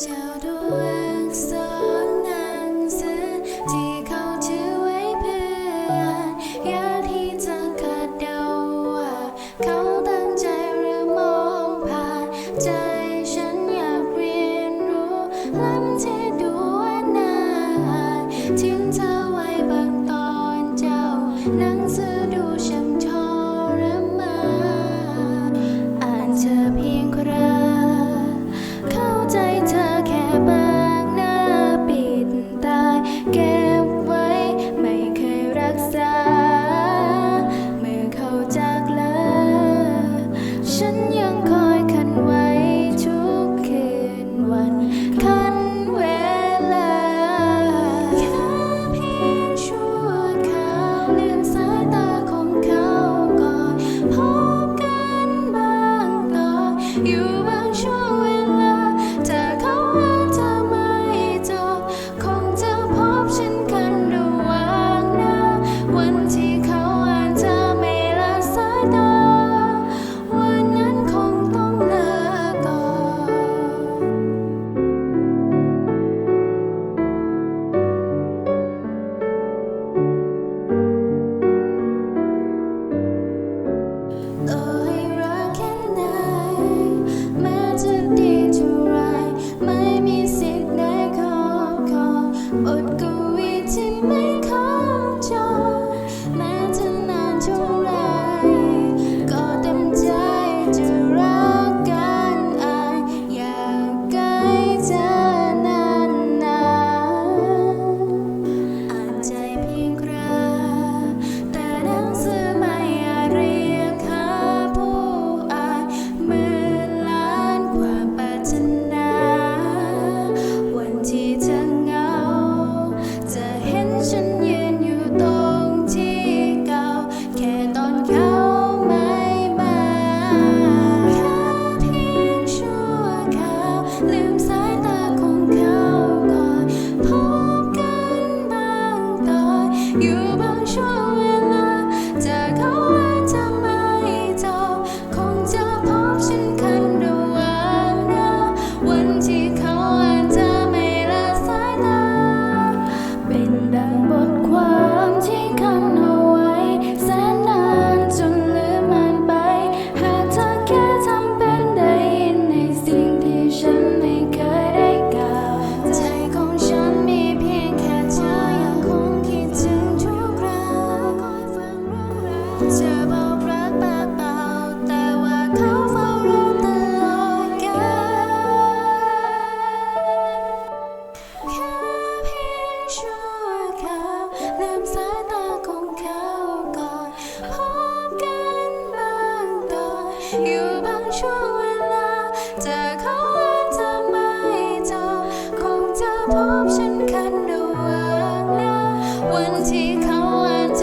เจ้าดวงสอนหนังสือที่เขาถือไว้เพื่อนอย่าที่จะคาดเดาว่า เขาตั้งใจหรือมองผ่านใจฉันอยากเรียนรู้ล้ที่ดูว่นาทิ้งเธอไว้บางตอนเจ้าหนังสือดูฉัน you ฉันยืนอยู่ตรงที่เก่า แค่ตอนเขาไม่มาแค่เพียงชั่วคราวลืมสายตาของเขาก่อน พบกันบางตอนอยู่บางช่วงเวลา no one